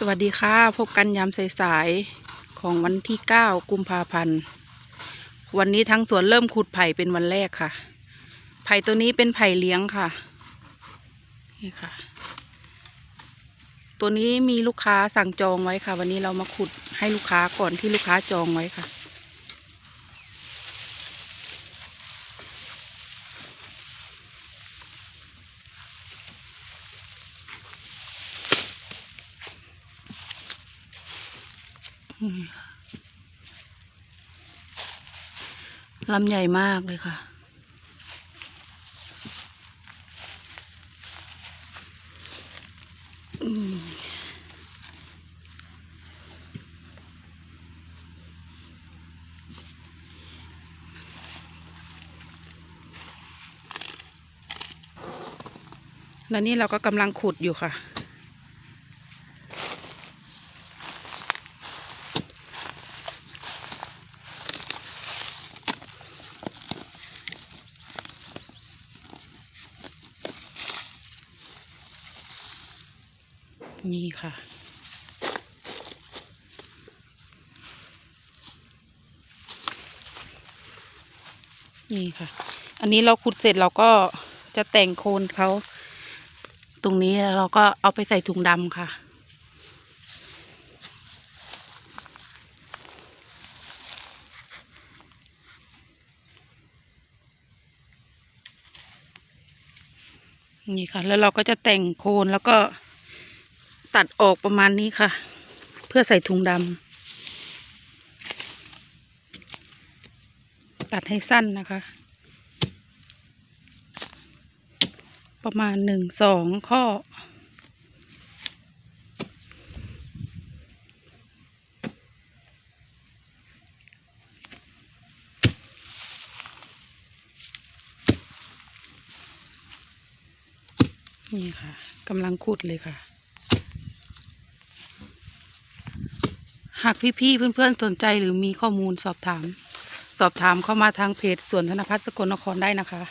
สวัสดีค่ะ พบกันยามสายๆของวันที่ 9 กุมภาพันธ์ วันนี้ทั้งสวนเริ่มขุดไผ่เป็นวันแรกค่ะ ไผ่ตัวนี้เป็นไผ่เลี้ยงค่ะ นี่ค่ะ ตัวนี้มีลูกค้าสั่งจองไว้ค่ะ วันนี้เรามาขุดให้ลูกค้าก่อนที่ลูกค้าจองไว้ค่ะ ลำใหญ่มากเลยค่ะ อืมแล้วนี่เราก็กำลังขุดอยู่ค่ะ นี่ค่ะ นี่ค่ะ อันนี้เราขุดเสร็จเราก็จะแต่งโคนเขาตรงนี้แล้วเราก็เอาไปใส่ถุงดำค่ะนี่ค่ะ แล้วเราก็จะแต่งโคนแล้วก็ ตัดออกประมาณนี้ค่ะ เพื่อใส่ถุงดำตัดให้สั้นนะคะ ประมาณหนึ่งสองข้อ นี่ค่ะกำลังขุดเลยค่ะ หากพี่ๆเพื่อนๆสนใจหรือมีข้อมูลสอบถาม สอบถามเข้ามาทางเพจสวนธนพัฒน์สกลนครได้นะคะ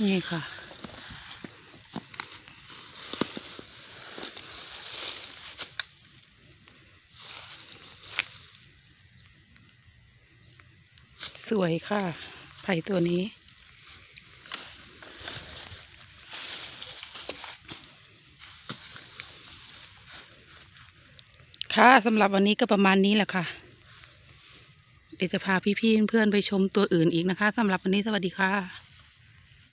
นี่ค่ะสวยค่ะ ไผ่ตัวนี้ ค่ะสำหรับวันนี้ก็ประมาณนี้แหละค่ะ เดี๋ยวจะพาพี่ๆเพื่อนๆไปชมตัวอื่นอีกนะคะสำหรับวันนี้สวัสดีค่ะ